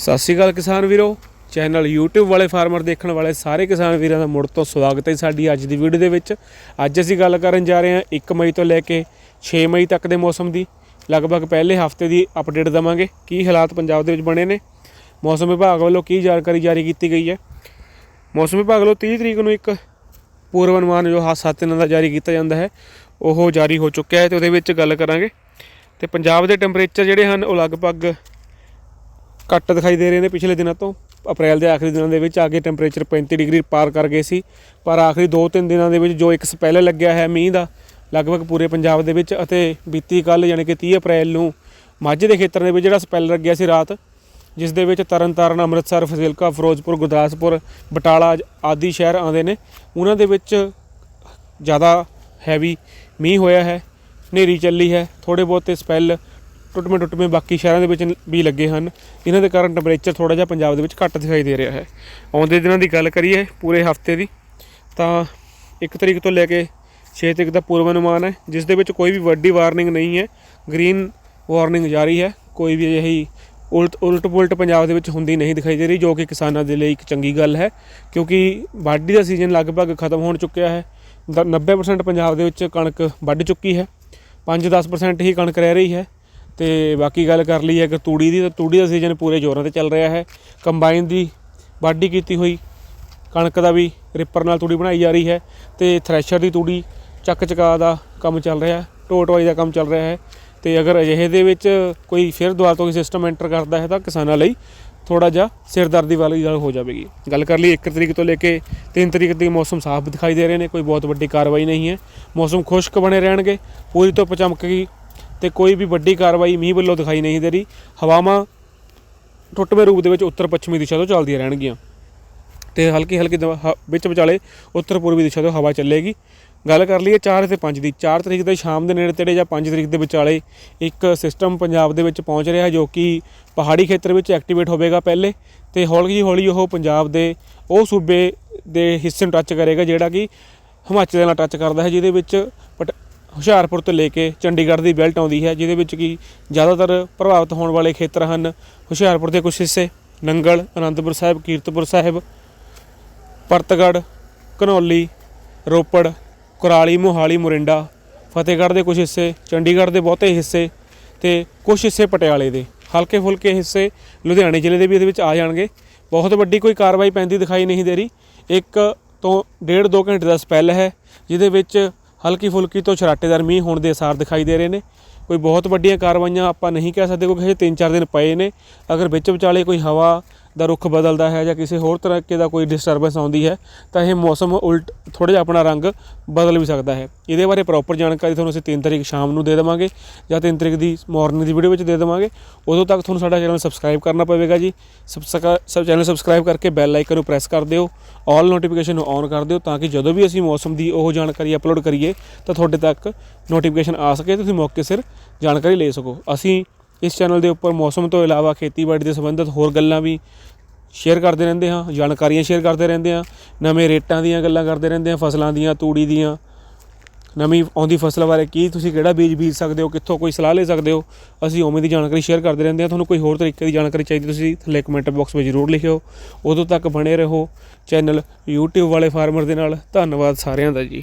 ਸਤਿ ਸ਼੍ਰੀ ਅਕਾਲ ਕਿਸਾਨ ਵੀਰੋ। ਚੈਨਲ YouTube ਵਾਲੇ ਫਾਰਮਰ ਦੇਖਣ ਵਾਲੇ ਸਾਰੇ ਕਿਸਾਨ ਵੀਰਾਂ ਦਾ ਮੁੜ ਤੋਂ ਸਵਾਗਤ ਹੈ ਸਾਡੀ ਅੱਜ ਦੀ ਵੀਡੀਓ ਦੇ ਵਿੱਚ। ਅੱਜ ਅਸੀਂ ਗੱਲ ਕਰਨ ਜਾ ਰਹੇ ਹਾਂ 1 ਮਈ ਤੋਂ ਲੈ ਕੇ 6 ਮਈ ਤੱਕ ਦੇ ਮੌਸਮ ਦੀ। ਲਗਭਗ ਪਹਿਲੇ ਹਫ਼ਤੇ ਦੀ ਅਪਡੇਟ ਦਵਾਂਗੇ ਕੀ ਹਾਲਾਤ ਪੰਜਾਬ ਦੇ ਵਿੱਚ ਬਣੇ ਨੇ। ਮੌਸਮ ਵਿਭਾਗ ਵੱਲੋਂ ਕੀ ਜਾਣਕਾਰੀ ਜਾਰੀ ਕੀਤੀ ਗਈ ਹੈ। ਮੌਸਮ ਵਿਭਾਗ ਵੱਲੋਂ 30 ਤਰੀਕ ਨੂੰ ਇੱਕ ਪੂਰਵ ਅਨੁਮਾਨ ਜੋ ਹਾ ਸੱਤ ਦਿਨਾਂ ਦਾ ਜਾਰੀ ਕੀਤਾ ਜਾਂਦਾ ਹੈ, ਉਹ ਜਾਰੀ ਹੋ ਚੁੱਕਿਆ ਹੈ ਤੇ ਉਹਦੇ ਵਿੱਚ ਗੱਲ ਕਰਾਂਗੇ। ਤੇ ਪੰਜਾਬ ਦੇ ਟੈਂਪਰੇਚਰ ਜਿਹੜੇ ਹਨ, ਉਹ ਲਗਭਗ ਘੱਟ ਦਿਖਾਈ ਦੇ ਰਹੇ ਨੇ ਪਿਛਲੇ ਦਿਨਾਂ ਤੋਂ। ਅਪ੍ਰੈਲ ਦੇ ਆਖਰੀ ਦਿਨਾਂ ਦੇ ਵਿੱਚ ਆ ਕੇ ਟੈਂਪਰੇਚਰ 35 ਡਿਗਰੀ ਪਾਰ ਕਰ ਗਏ ਸੀ। ਪਰ ਆਖਰੀ 2-3 ਦਿਨਾਂ ਦੇ ਵਿੱਚ ਜੋ ਇੱਕ ਸਪੈਲ ਲੱਗਿਆ ਹੈ ਮੀਂਹ ਦਾ, ਲਗਭਗ ਪੂਰੇ ਪੰਜਾਬ ਦੇ ਵਿੱਚ ਅਤੇ ਬੀਤੀ ਕੱਲ ਯਾਨੀ ਕਿ 30 ਅਪ੍ਰੈਲ ਨੂੰ ਮਾਝੇ ਦੇ ਖੇਤਰ ਦੇ ਵਿੱਚ ਜਿਹੜਾ ਸਪੈਲ ਲੱਗਿਆ ਸੀ ਰਾਤ, ਜਿਸ ਦੇ ਵਿੱਚ ਤਰਨਤਾਰਨ, ਅੰਮ੍ਰਿਤਸਰ, ਫਜ਼ਿਲਕਾ, ਫਿਰੋਜ਼ਪੁਰ, ਗੁਰਦਾਸਪੁਰ, ਬਟਾਲਾ ਆਦਿ ਸ਼ਹਿਰ ਆਉਂਦੇ ਨੇ। ਉਹਨਾਂ ਦੇ ਵਿੱਚ ਜ਼ਿਆਦਾ ਹੈਵੀ ਮੀਂਹ ਹੋਇਆ ਹੈ, ਹਨੇਰੀ ਚੱਲੀ ਹੈ ਥੋੜੇ ਬਹੁਤੇ ਸਪੈਲ ਟੁੱਟਵੇਂ ਟੁੱਟਵੇਂ ਬਾਕੀ ਸ਼ਹਿਰਾਂ ਦੇ ਵਿੱਚ ਵੀ ਲੱਗੇ ਹਨ। ਇਹਨਾਂ ਦੇ ਕਾਰਨ ਟੈਂਪਰੇਚਰ ਥੋੜਾ ਜਿਹਾ ਪੰਜਾਬ ਦੇ ਵਿੱਚ ਘੱਟ ਦਿਖਾਈ ਦੇ ਰਿਹਾ ਹੈ। ਆਉਂਦੇ ਦਿਨਾਂ ਦੀ ਗੱਲ ਕਰੀਏ ਪੂਰੇ ਹਫ਼ਤੇ ਦੀ, ਤਾਂ 1 ਤਰੀਕ ਤੋਂ ਲੈ ਕੇ 6 ਤਰੀਕ ਦਾ ਪੂਰਵ ਅਨੁਮਾਨ ਹੈ, ਜਿਸ ਦੇ ਵਿੱਚ ਕੋਈ ਵੀ ਵੱਡੀ ਵਾਰਨਿੰਗ ਨਹੀਂ ਹੈ। ਗ੍ਰੀਨ ਵਾਰਨਿੰਗ ਜਾਰੀ ਹੈ। ਕੋਈ ਵੀ ਅਜਿਹੀ ਉਲਟ ਉਲਟ ਪੁਲਟ ਪੰਜਾਬ ਦੇ ਵਿੱਚ ਹੁੰਦੀ ਨਹੀਂ ਦਿਖਾਈ ਦੇ ਰਹੀ, ਜੋ ਕਿ ਕਿਸਾਨਾਂ ਦੇ ਲਈ ਇੱਕ ਚੰਗੀ ਗੱਲ ਹੈ, ਕਿਉਂਕਿ ਵਾਢੀ ਦਾ ਸੀਜ਼ਨ ਲਗਭਗ ਖਤਮ ਹੋਣ ਚੁੱਕਿਆ ਹੈ। ਦ- 90% ਪੰਜਾਬ ਦੇ ਵਿੱਚ ਕਣਕ ਵੱਢ ਚੁੱਕੀ ਹੈ। 5-10% ਹੀ ਕਣਕ ਰਹਿ ਰਹੀ ਹੈ। ਤੇ ਬਾਕੀ ਗੱਲ ਕਰ ਲਈ ਹੈ ਕਿ ਤੂੜੀ ਦੀ, ਤਾਂ ਤੂੜੀ ਦਾ ਸੀਜ਼ਨ ਪੂਰੇ ਜ਼ੋਰਾਂ ਤੇ ਚੱਲ ਰਿਹਾ ਹੈ। ਕੰਬਾਈਨ ਦੀ ਵਾਢੀ ਕੀਤੀ ਹੋਈ, ਕਣਕ ਦਾ ਵੀ ਰਿਪਰ ਨਾਲ ਤੂੜੀ ਬਣਾਈ ਜਾ ਰਹੀ ਹੈ ਤੇ ਥ੍ਰੈਸ਼ਰ ਦੀ ਤੂੜੀ ਚੱਕ ਚਕਾ ਦਾ ਕੰਮ ਚੱਲ ਰਿਹਾ ਹੈ ਟੋਟਵਾਈ ਦਾ ਕੰਮ ਚੱਲ ਰਿਹਾ ਹੈ। ਤੇ ਅਗਰ ਅਜਿਹੇ ਦੇ ਵਿੱਚ ਕੋਈ ਫਿਰ ਦੁਆਰਾ ਤੋਂ ਕੋਈ ਸਿਸਟਮ ਐਂਟਰ ਕਰਦਾ ਹੈ, ਤਾਂ ਕਿਸਾਨਾਂ ਲਈ ਥੋੜਾ ਜਿਹਾ ਸਿਰਦਰਦੀ ਵਾਲੀ ਗੱਲ ਹੋ ਜਾਵੇਗੀ। ਗੱਲ ਕਰ ਲਈ 1 ਤਰੀਕ ਤੋਂ ਲੈ ਕੇ 3 ਤਰੀਕ ਤੱਕ ਮੌਸਮ ਸਾਫ਼ ਦਿਖਾਈ ਦੇ ਰਹੇ ਨੇ, ਕੋਈ ਬਹੁਤ ਵੱਡੀ ਕਾਰਵਾਈ ਨਹੀਂ ਹੈ। ਮੌਸਮ ਖੁਸ਼ਕ ਬਣੇ ਰਹਿਣਗੇ, ਪੂਰੀ ਧੁੱਪ ਚਮਕੇਗੀ ਤੇ ਕੋਈ ਵੀ ਵੱਡੀ ਕਾਰਵਾਈ ਮੀਂਹ ਵੱਲੋਂ ਦਿਖਾਈ ਨਹੀਂ ਦੇ ਰਹੀ। ਹਵਾਵਾਂ ਟੁੱਟਵੇਂ ਰੂਪ ਦੇ ਵਿੱਚ ਉੱਤਰ ਪੱਛਮੀ ਦਿਸ਼ਾ ਤੋਂ ਚੱਲਦੀਆਂ ਰਹਿਣਗੀਆਂ। ਤੇ ਹਲਕੀ ਹਲਕੀ ਦਵਾ- ਹ- ਵਿੱਚ ਵਿਚਾਲੇ ਉੱਤਰ ਪੂਰਬੀ ਦਿਸ਼ਾ ਤੋਂ ਹਵਾ ਚੱਲੇਗੀ। ਗੱਲ ਕਰ ਲਈਏ 4 ਤੇ 5 ਦੀ। 4 ਤਰੀਕ ਦੇ ਸ਼ਾਮ ਦੇ ਨੇੜੇ ਤੇੜੇ ਜਾਂ 5 ਤਰੀਕ ਦੇ ਵਿਚਾਲੇ ਇੱਕ ਸਿਸਟਮ ਪੰਜਾਬ ਦੇ ਵਿੱਚ ਪਹੁੰਚ ਰਿਹਾ ਜੋ ਕਿ ਪਹਾੜੀ ਖੇਤਰ ਵਿੱਚ ਐਕਟੀਵੇਟ ਹੋਵੇਗਾ ਪਹਿਲੇ। ਤੇ ਹੌਲੀ ਹੌਲੀ ਉਹ ਪੰਜਾਬ ਦੇ, ਉਹ ਸੂਬੇ ਦੇ ਹਿੱਸੇ ਨੂੰ ਟੱਚ ਕਰੇਗਾ, ਜਿਹੜਾ ਕਿ ਹਿਮਾਚਲ ਨਾਲ ਟੱਚ ਕਰਦਾ ਹੈ, ਜਿਹਦੇ ਵਿੱਚ ਪਟ- ਹੁਸ਼ਿਆਰਪੁਰ ਤੋਂ ਲੈ ਕੇ ਚੰਡੀਗੜ੍ਹ ਦੀ ਬੈਲਟ ਆਉਂਦੀ ਹੈ, ਜਿਹਦੇ ਵਿੱਚ ਕਿ ਜ਼ਿਆਦਾਤਰ ਪ੍ਰਭਾਵਿਤ ਹੋਣ ਵਾਲੇ ਖੇਤਰ ਹਨ ਹੁਸ਼ਿਆਰਪੁਰ ਦੇ ਕੁਝ ਹਿੱਸੇ, ਨੰਗਲ, ਅਨੰਦਪੁਰ ਸਾਹਿਬ, ਕੀਰਤਪੁਰ ਸਾਹਿਬ, ਪਰਤਗੜ, ਘਨੌਲੀ, ਰੋਪੜ, ਕੁਰਾਲੀ, ਮੋਹਾਲੀ, ਮੁਰਿੰਡਾ, ਫਤਿਹਗੜ੍ਹ ਦੇ ਕੁਝ ਹਿੱਸੇ, ਚੰਡੀਗੜ੍ਹ ਦੇ ਬਹੁਤੇ ਹਿੱਸੇ ਤੇ ਕੁਝ ਹਿੱਸੇ ਪਟਿਆਲੇ ਦੇ। ਹਲਕੇ ਫੁਲਕੇ ਹਿੱਸੇ ਲੁਧਿਆਣੇ ਜ਼ਿਲ੍ਹੇ ਦੇ ਵੀ ਇਹਦੇ ਵਿੱਚ ਆ ਜਾਣਗੇ। ਬਹੁਤ ਵੱਡੀ ਕੋਈ ਕਾਰਵਾਈ ਪੈਂਦੀ ਦਿਖਾਈ ਨਹੀਂ ਦੇ ਰਹੀ। ਇੱਕ ਤੋਂ ਡੇਢ ਦੋ ਘੰਟੇ ਦਾ ਸਪੈਲ ਹੈ, ਜਿਹਦੇ ਵਿੱਚ ਹਲਕੀ ਫੁਲਕੀ ਤੋਂ ਛਰਾਟੇਦਾਰ ਮੀਂਹ ਹੋਣ ਦੇ ਅਸਾਰ ਦਿਖਾਈ ਦੇ ਰਹੇ ਨੇ। ਕੋਈ ਬਹੁਤ ਵੱਡੀਆਂ ਕਾਰਵਾਈਆਂ ਆਪਾਂ ਨਹੀਂ ਕਹਿ ਸਕਦੇ ਕਿਉਂਕਿ ਹਜੇ 3-4 ਦਿਨ ਪਏ ਨੇ। ਅਗਰ ਵਿੱਚ ਵਿਚਾਲੇ ਕੋਈ ਹਵਾ ਦਾ ਰੁੱਖ ਬਦਲਦਾ ਹੈ ਜਾਂ ਕਿਸੇ ਹੋਰ ਤਰੀਕੇ ਦਾ ਕੋਈ ਡਿਸਟਰਬੈਂਸ ਆਉਂਦੀ ਹੈ, ਤਾਂ ਇਹ ਮੌਸਮ ਉਲਟ ਥੋੜਾ ਜਿਹਾ ਆਪਣਾ ਰੰਗ ਬਦਲ ਵੀ ਸਕਦਾ ਹੈ। ਇਹਦੇ ਬਾਰੇ ਪ੍ਰੋਪਰ ਜਾਣਕਾਰੀ ਤੁਹਾਨੂੰ ਅਸੀਂ 3 ਤਰੀਕ ਸ਼ਾਮ ਨੂੰ ਦੇ ਦੇਵਾਂਗੇ ਜਾਂ 3 ਤਰੀਕ ਦੀ ਮਾਰਨਿੰਗ ਦੀ ਵੀਡੀਓ ਵਿੱਚ ਦੇ ਦੇਵਾਂਗੇ। ਉਦੋਂ ਤੱਕ ਤੁਹਾਨੂੰ ਸਾਡਾ ਚੈਨਲ ਸਬਸਕ੍ਰਾਈਬ ਕਰਨਾ ਪਵੇਗਾ ਜੀ। ਸਬਸਕ੍ਰਾਈਬ ਸਬ ਚੈਨਲ ਸਬਸਕ੍ਰਾਈਬ ਕਰਕੇ ਬੈਲ ਆਈਕਨ ਨੂੰ ਪ੍ਰੈਸ ਕਰ ਦਿਓ। ਆਲ ਨੋਟੀਫਿਕੇਸ਼ਨ ਨੂੰ ਔਨ ਕਰ ਦਿਓ ਤਾਂ ਕਿ ਜਦੋਂ ਵੀ ਅਸੀਂ ਮੌਸਮ ਦੀ ਉਹ ਜਾਣਕਾਰੀ ਅਪਲੋਡ ਕਰੀਏ, ਤਾਂ ਤੁਹਾਡੇ ਤੱਕ ਨੋਟੀਫਿਕੇਸ਼ਨ ਆ ਸਕੇ ਤੁਸੀਂ ਮੌਕੇ ਸਿਰ ਜਾਣਕਾਰੀ ਲੈ ਸਕੋ। ਅਸੀਂ ਇਸ ਚੈਨਲ ਦੇ ਉੱਪਰ ਮੌਸਮ ਤੋਂ ਇਲਾਵਾ ਖੇਤੀਬਾੜੀ ਦੇ ਸੰਬੰਧਿਤ ਹੋਰ ਗੱਲਾਂ ਵੀ ਸ਼ੇਅਰ ਕਰਦੇ ਰਹਿੰਦੇ ਹਾਂ, ਜਾਣਕਾਰੀਆਂ ਸ਼ੇਅਰ ਕਰਦੇ ਰਹਿੰਦੇ ਹਾਂ, ਨਵੇਂ ਰੇਟਾਂ ਦੀਆਂ ਗੱਲਾਂ ਕਰਦੇ ਰਹਿੰਦੇ ਹਾਂ, ਫਸਲਾਂ ਦੀਆਂ, ਤੂੜੀ ਦੀਆਂ, ਨਵੀਂ ਆਉਂਦੀ ਫਸਲ ਬਾਰੇ ਕੀ ਤੁਸੀਂ ਕਿਹੜਾ ਬੀਜ ਬੀਜ ਸਕਦੇ ਹੋ, ਕਿੱਥੋਂ ਕੋਈ ਸਲਾਹ ਲੈ ਸਕਦੇ ਹੋ, ਅਸੀਂ ਉਵੇਂ ਦੀ ਜਾਣਕਾਰੀ ਸ਼ੇਅਰ ਕਰਦੇ ਰਹਿੰਦੇ ਹਾਂ। ਤੁਹਾਨੂੰ ਕੋਈ ਹੋਰ ਤਰੀਕੇ ਦੀ ਜਾਣਕਾਰੀ ਚਾਹੀਦੀ ਤੁਸੀਂ ਥੱਲੇ ਕਮੈਂਟ ਬਾਕਸ ਵਿੱਚ ਜ਼ਰੂਰ ਲਿਖਿਓ। ਉਦੋਂ ਤੱਕ ਬਣੇ ਰਹੋ ਚੈਨਲ YouTube ਵਾਲੇ ਫਾਰਮਰ ਦੇ ਨਾਲ। ਧੰਨਵਾਦ ਸਾਰਿਆਂ ਦਾ ਜੀ।